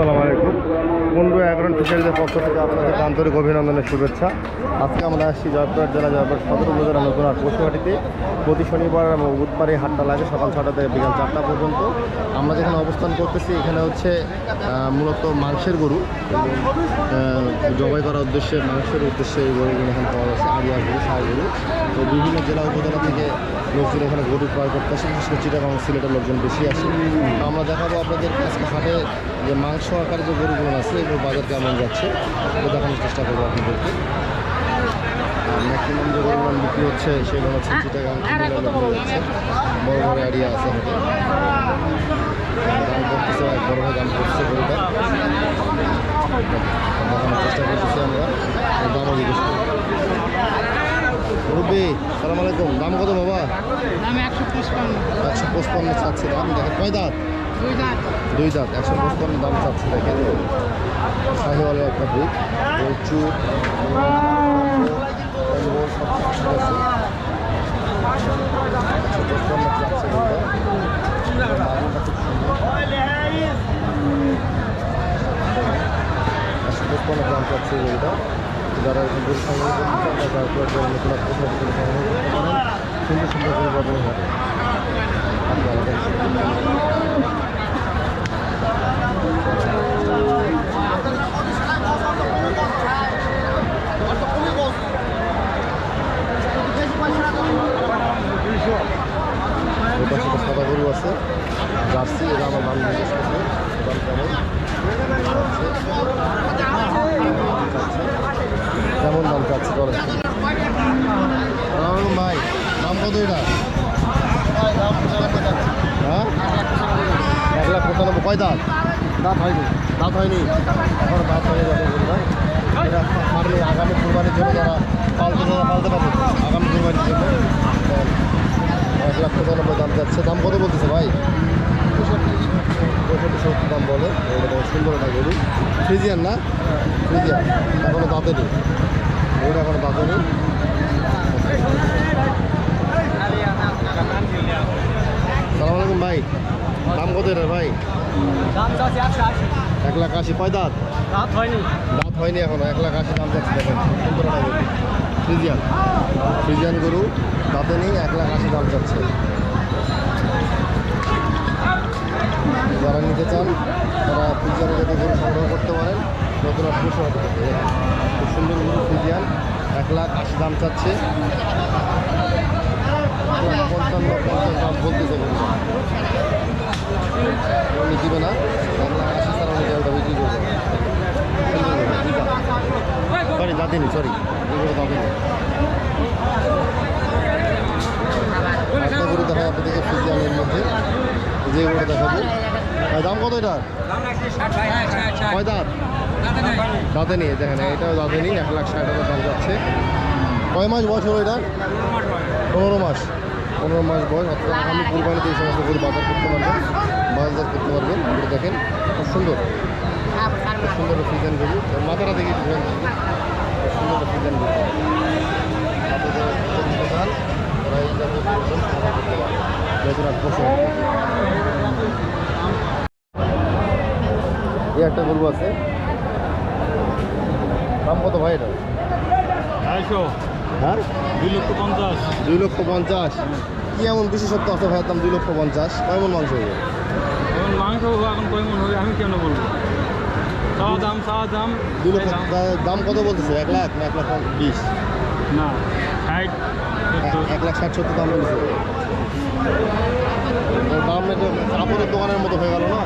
আসসালামু আলাইকুম। কুন্ডু এগারো ফিশারিদের পক্ষ থেকে আপনাদের আন্তরিক অভিনন্দনের শুভেচ্ছা। আজকে আমরা আসছি জয়পুর জেলা জয়পুর সদর উপজেলা নতুন হাট পশুহাটিতে। প্রতি শনিবার এবং বুধবারে হাটটা লাগে, সকাল ছটা থেকে বিকাল চারটা পর্যন্ত। আমরা যেখানে অবস্থান করতেছি, এখানে হচ্ছে মূলত মাংসের গরু। জবাই করার উদ্দেশ্যে, মাংসের উদ্দেশ্যে এই গরুগুলো এখানে পাওয়া গরু তো বিভিন্ন জেলা উপজেলা থেকে লোকজন এখানে গরু ক্রয় করতে আসে বিশেষ করে চিটাগাং সিলেটের লোকজন বেশি আসে। আমরা দেখাবো আপনাদের আজকে হাটে যে মাংস আকারে যে গরুগুলো আছে এগুলো বাজার কেমন যাচ্ছে দেখানোর চেষ্টা করব আপনাদেরকে। ম্যাক্সিমাম যে গরুগুলো বিক্রি হচ্ছে সেগুলো হচ্ছে চিটাগাং হচ্ছে? বড় বড় এরিয়া আছে দাম করতেছে বড় দাম করতেছে গরুটা। দেখানোর চেষ্টা করতেছি আমরা। দামও জিজ্ঞেস করব। রুবি সালাম আলাইকুম। দাম কত বাবা? একশো পঁচপান্ন। একশো পঁচপান্ন চাচ্ছে। দাম দেখেন কয় দাঁত? দুই দাঁত। একশো পঁচপান্ন দাম চাচ্ছে দেখেন। শাহিওয়ালের একটা বুক প্রচুর। একশো পঁচপান্ন চাচ্ছে। একশো পঁচপান্ন দাম চাচ্ছে যারা এরকম গরু সংগ্রহ করতে সুন্দর সুন্দর করে পাবেন আপনারা দেখছেন। ওই পাশে একটা সাদা গরু আছে জার্সি এটা আমার দাম জিজ্ঞেস করছে চাচ্ছে বলেন। আসসালামু ভাই, দাম কত এটা? হ্যাঁ? এক লাখ পঁচানব্বই, কয় দাঁত? দাঁত হয়নি দাঁত হয়নি। এখন দাঁত হয়ে যাবে ভাই। পারলে আগামী কুরবানির জন্য যারা পালতে পালতে পারবে, আগামী কুরবানির জন্য। এক লাখ পঁচানব্বই দাম যাচ্ছে। দাম কত বলতেছে ভাই? পঁয়ষট্টি সত্তর দাম বলে। সুন্দর একটা গরু। ফ্রিজিয়ান না? ফ্রিজিয়ান। এখনও দাঁতে নেই। এখনও দাঁতে সালাম ভাই। দাম এটা ভাই? এক লাখ আশি। কয় দাঁত? দাঁত হয়নি দাঁত এক লাখ আশি দাম যাচ্ছে দেখেন। সুন্দর ফ্রিজিয়ান। ফ্রিজিয়ান গরু, দাঁতে নেই, এক লাখ আশি দাম যাচ্ছে। যারা নিতে চান, তারা ফ্রিজিয়ানে গরু সংগ্রহ করতে পারেন। নতুন পারে খুব সুন্দর গরু ফ্রিজিয়ান এক লাখ আশি দাম চাচ্ছে পঞ্চান্ন পঞ্চাশ দাম বলতেছে গরুটা উনি দিবে না এক লাখ আশি ছাড়া উনি ওটা বিক্রি করবে সরি দাদিনি সরি এগুলো দাদিনি একটা গরু দেখায় আপনাদেরকে ফিজিয়ানের মধ্যে যে গরু দেখাবো দাম কত এটা কয় দাঁত দাঁতে নিয়ে দেখেন এটাও দাঁতে এক লাখ ষাট হাজার দাম যাচ্ছে। কয় মাস বয়স হলো এটা পনেরো মাস। পনেরো মাস বয়স অর্থাৎ আগামী কুরবানিতে এই সমস্ত গরু বাজার করতে পারবেন বাজার করতে পারবেন। গরু দেখেন খুব সুন্দর। খুব সুন্দর ফিজেন গরু। মাথাটা দেখি সুন্দর ফিজেন গরু। এই একটা গরু আছে। দাম কত ভাই এটা? আড়াইশো হ্যাঁ? দুই লক্ষ পঞ্চাশ। দুই লক্ষ পঞ্চাশ। কি এমন বিশেষত্ব আছে ভাইয়ের দাম দুই লক্ষ পঞ্চাশ? কেমন মাংস হবে এখন মাংস এখন কেমন হবে আমি কেন বলব? চাওয়া দাম চাওয়া দাম। দুই লক্ষ দাম। কত বলতেছে? এক লাখ না এক লাখ বিশ? না ষাট এক লাখ ষাট সত্তর দাম বলছে দাম একটু কাপড়ের দোকানের মতো হয়ে গেল না?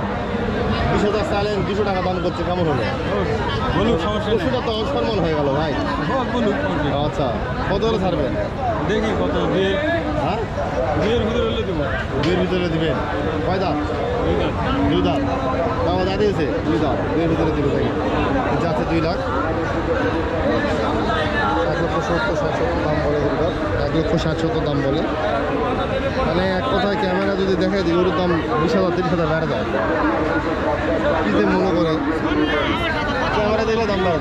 বিশ হাজার চাইলেন দুশো টাকা দাম করছে কেমন হলো? বলুক সমস্যা দুশোটা তো অসম্মান হয়ে গেল ভাই। সব বলুক আচ্ছা কত হলে ছাড়বেন? দেখি কত বিয়ের হ্যাঁ? বিয়ের ভিতরে হলে দেবো। দুইয়ের ভিতরে দিবেন। কয় দাম দুই দাম যা দিয়েছে? দুই দাঁত। দুইয়ের ভিতরে দিবে যাচ্ছে দুই লাখ লক্ষ দাম বলে গরুটার এক লক্ষ দাম বলে। মানে এক কথায় ক্যামেরা যদি দেখে যে গরুর দাম বিশ হাজার, তিরিশ হাজার বেড়ে যায়। কী মনে করে। ক্যামেরা দেখলে দাম বেড়ে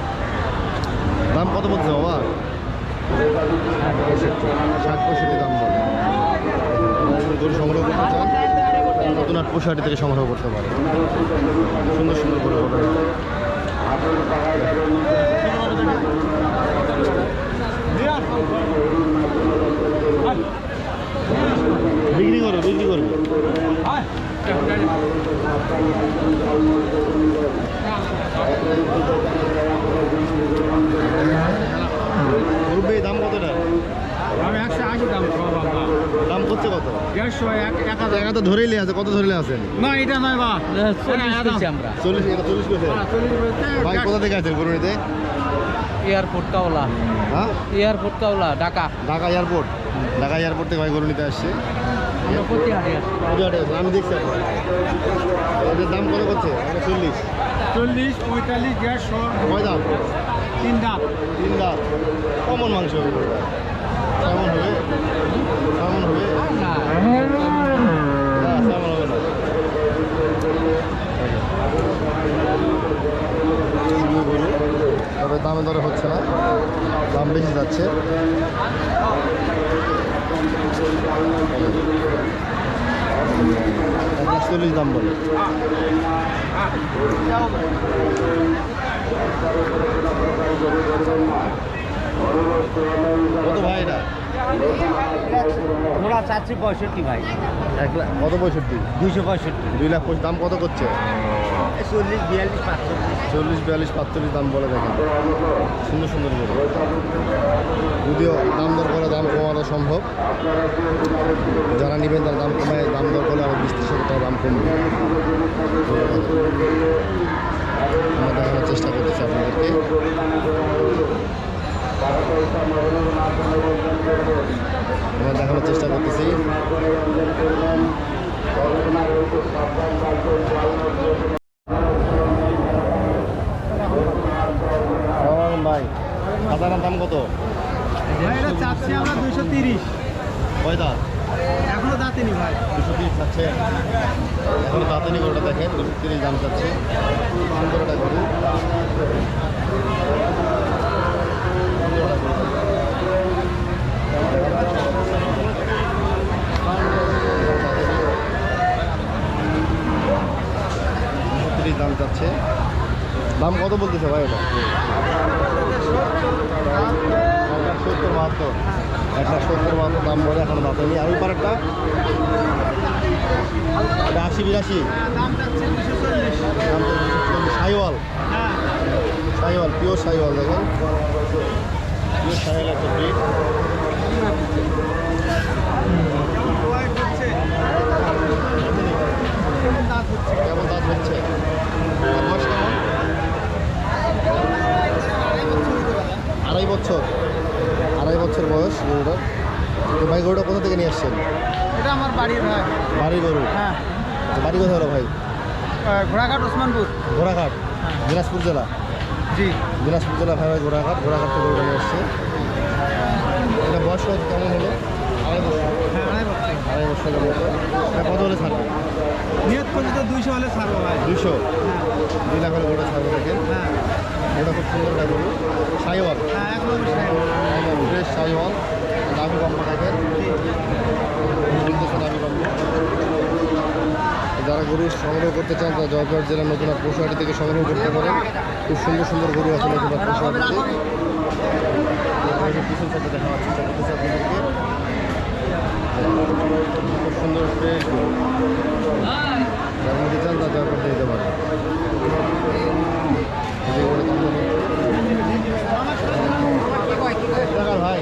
দাম কত বলছে বাবা? ষাট পঁয়ষট্টি দাম বলে। গরু সংগ্রহ করতে চান? নতুন আট পঁয়ষট্টি থেকে সংগ্রহ করতে পারে। সুন্দর সুন্দর গরু পাবেন বিক্রি করো বিক্রি করবে মুরব্বী দাম কতটা দাম? করছে কত? দেড়শো এক এক হাজার। জায়গা তো ধরেই আছে কত ধরে আছেন না এটা নয় বা চল্লিশ করছি আমরা। চল্লিশ এটা চল্লিশ করছে ভাই কোথা থেকে আছেন গরু নিতে এয়ারপোর্ট কাওলা। হ্যাঁ? Airport Kawla Dhaka. Dhaka airport. Dhaka airport থেকে ভাই গরু নিতে আসছে। আছি আছে, আমি দেখছি। দাম কত করছে? চল্লিশ। চল্লিশ পঁয়তাল্লিশ দেড়শো। কয় দাম? তিন দাঁত তিন দাম। কমন মাংস কেমন হবে। কেমন হবে। গরু তবে দামে দরে হচ্ছে না। দাম বেশি যাচ্ছে। চল্লিশ দাম বলে। কত ভাই এটা? ঘোড়া চাচ্ছি পঁয়ষট্টি ভাই। এক লাখ কত পঁয়ষট্টি? দুইশো পঁয়ষট্টি। দুই লাখ দাম কত করছে? চল্লিশ বিয়াল্লিশ পাঁচচল্লিশ। চল্লিশ বিয়াল্লিশ পাঁচচল্লিশ দাম বলে দেখেন। সুন্দর সুন্দর করে। যদিও দাম দর করে দাম কমানো সম্ভব যারা নেবেন তারা দাম কমায় দাম দর করলে আরও বিশ ত্রিশ টাকা দাম কমবে। আমরা দেখানোর চেষ্টা করতেছি আপনাদেরকে। আমরা দেখানোর চেষ্টা করতেছি। ভাই সাধারণ দাম কত? এটা চাচ্ছি আমরা দুইশো তিরিশ। কয় দাঁত? এখনও দাঁতিনি ভাই। দুশো তিরিশ চাচ্ছে। এখন তাড়াতাড়ি গরুটা দেখেন দুশো তিরিশ দাম চাচ্ছে। সুন্দর একটা গরু সুন্দর একটা গরু। দুশো তিরিশ দাম চাচ্ছে দাম কত বলতেছে ভাই এটা? সত্তর, বাহাত্তর। এক লাখ সত্তর, বাহাত্তর দাম বলে এখন নেই আর ওই পারেরটা এটা আশি, বিরাশি। সাইওয়াল। সাইওয়াল পিওর সাইওয়াল দেখুন কেমন দাঁত হচ্ছে বয়স কেমন আড়াই বছর। আড়াই বছর বয়স গরুটার। তো ভাই গরুটা কোথা থেকে নিয়ে আসছেন? এটা আমার বাড়ির ভাই। বাড়ি গরু? হ্যাঁ। আচ্ছা, বাড়ি কোথায় হলো ভাই? ঘোড়াঘাট ওসমানপুর। ঘোড়াঘাট দিনাজপুর জেলা। জি। দিনাজপুর জেলা ভাই ভাই ঘোড়াঘাট ঘোড়াঘাট থেকে নিয়ে আসছে এটা বয়স কত? কেমন হলো? আড়াই বছর। হ্যাঁ আড়াই বছরের মতো এটা কত হলে ছাড়বে? নিয়ত করছি দুইশো হলে ছাড়বো ভাই। দুশো হ্যাঁ। দুই লাখ হলে গরুটা ছাড়বে দেখেন হ্যাঁ। ওটা খুব সুন্দর সাইওয়াল? হ্যাঁ ফ্রেশ সাইওয়াল। দামি লম্বা দেখেন দামি যারা গরু সংগ্রহ করতে চান তা জয়পুর জেলার নতুন পশুহাটি থেকে সংগ্রহ করতে পারেন। খুব সুন্দর সুন্দর গরু আছে নতুন পশুহাটিতে। পিছন সাথে দেখা চেষ্টা খুব সুন্দর ফ্রেশ গরু। যারা নিতে চান তারা জয়পুর দিতে পারেন এই যে গরুটা দাম কত? টাকার ভাই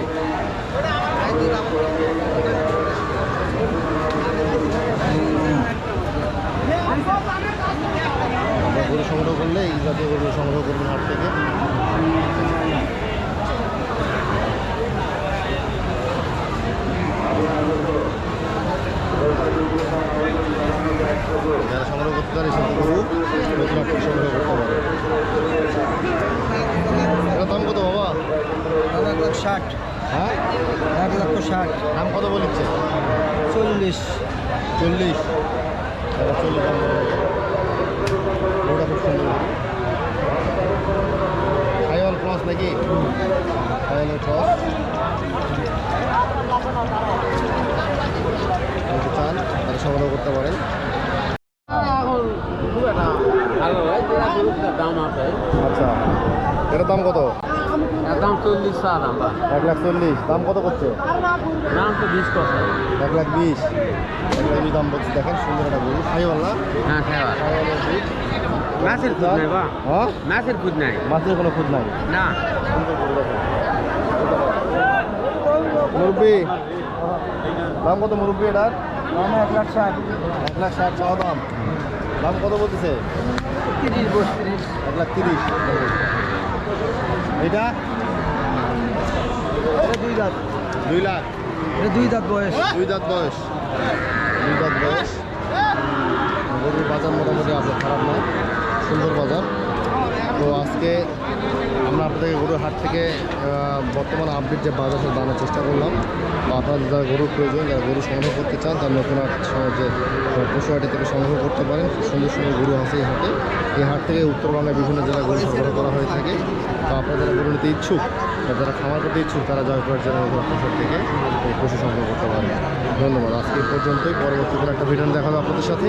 আপনারা গরু সংগ্রহ করলে এই জাতীয় গরু সংগ্রহ করবেন হাট থেকে যারা সংগ্রহ করতে পারে সেটা গরু নতুন হাট সংগ্রহ করতে পারে। দাম কত বাবা? এক লাখ ষাট। হ্যাঁ? এক লক্ষ ষাট। দাম কত বলিচ্ছে চল্লিশ। চল্লিশ? চল্লিশ দাম ওটা খুব সুন্দর। হাইওয়াল ক্রস নাকি? হাইওয়ালের ক্রস যদি চান সংগ্রহ করতে পারেন। দাম আচ্ছা এটার দাম কত? দাম চল্লিশ এক লাখ চল্লিশ দাম কত করছে? দাম তো বিশ এক লাখ বিশ। এক লাখ বিশ দাম বলছে দেখেন সুন্দর একটা গরু। হ্যাঁ দুধ। মাছের খুদ নাই বা? হ্যাঁ? মাছের খুদ নাই? মাছের কোনো খুদ নাই? না। মুরব্বি দাম কত মুরব্বি এটার? এক লাখ ষাট। এক লাখ ষাট চাওয়া দাম। দাম কত বলতেছে? তিরিশ বত্রিশ। এক লাখ তিরিশ। এটা? দুই দাঁত। দুই লাখ। দুই দাঁত বয়স। দুই দাঁত বয়স। দুই দাঁত বয়স। গরুর বাজার মোটামুটি আছে খারাপ না সুন্দর বাজার। তো আজকে আমরা আপনাদের গরুর হাট থেকে বর্তমান আপডেট যে বাজার সে জানার চেষ্টা করলাম। তো আপনারা যারা গরুর প্রয়োজন, যারা গরু সংগ্রহ করতে চান তার নতুন যে পশু হাটে থেকে সংগ্রহ করতে পারেন। সুন্দর সুন্দর গরু আছে এই হাটে। এই হাট থেকে উত্তরবঙ্গের বিভিন্ন জেলায় গরু সংগ্রহ করা হয়ে থাকে। তো আপনারা যারা গরু নিতে ইচ্ছুক, বা যারা খামার করতে ইচ্ছুক, তারা জয়পুর জেলার নতুন পশু থেকে এই পশু সংগ্রহ করতে পারেন। ধন্যবাদ। আজকে এই পর্যন্তই। পরবর্তী কোনো একটা ভিডিও দেখাবো আপনাদের সাথে।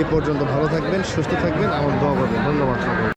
এই পর্যন্ত ভালো থাকবেন, সুস্থ থাকবেন। আমার দোয়া করবেন। ধন্যবাদ সকলকে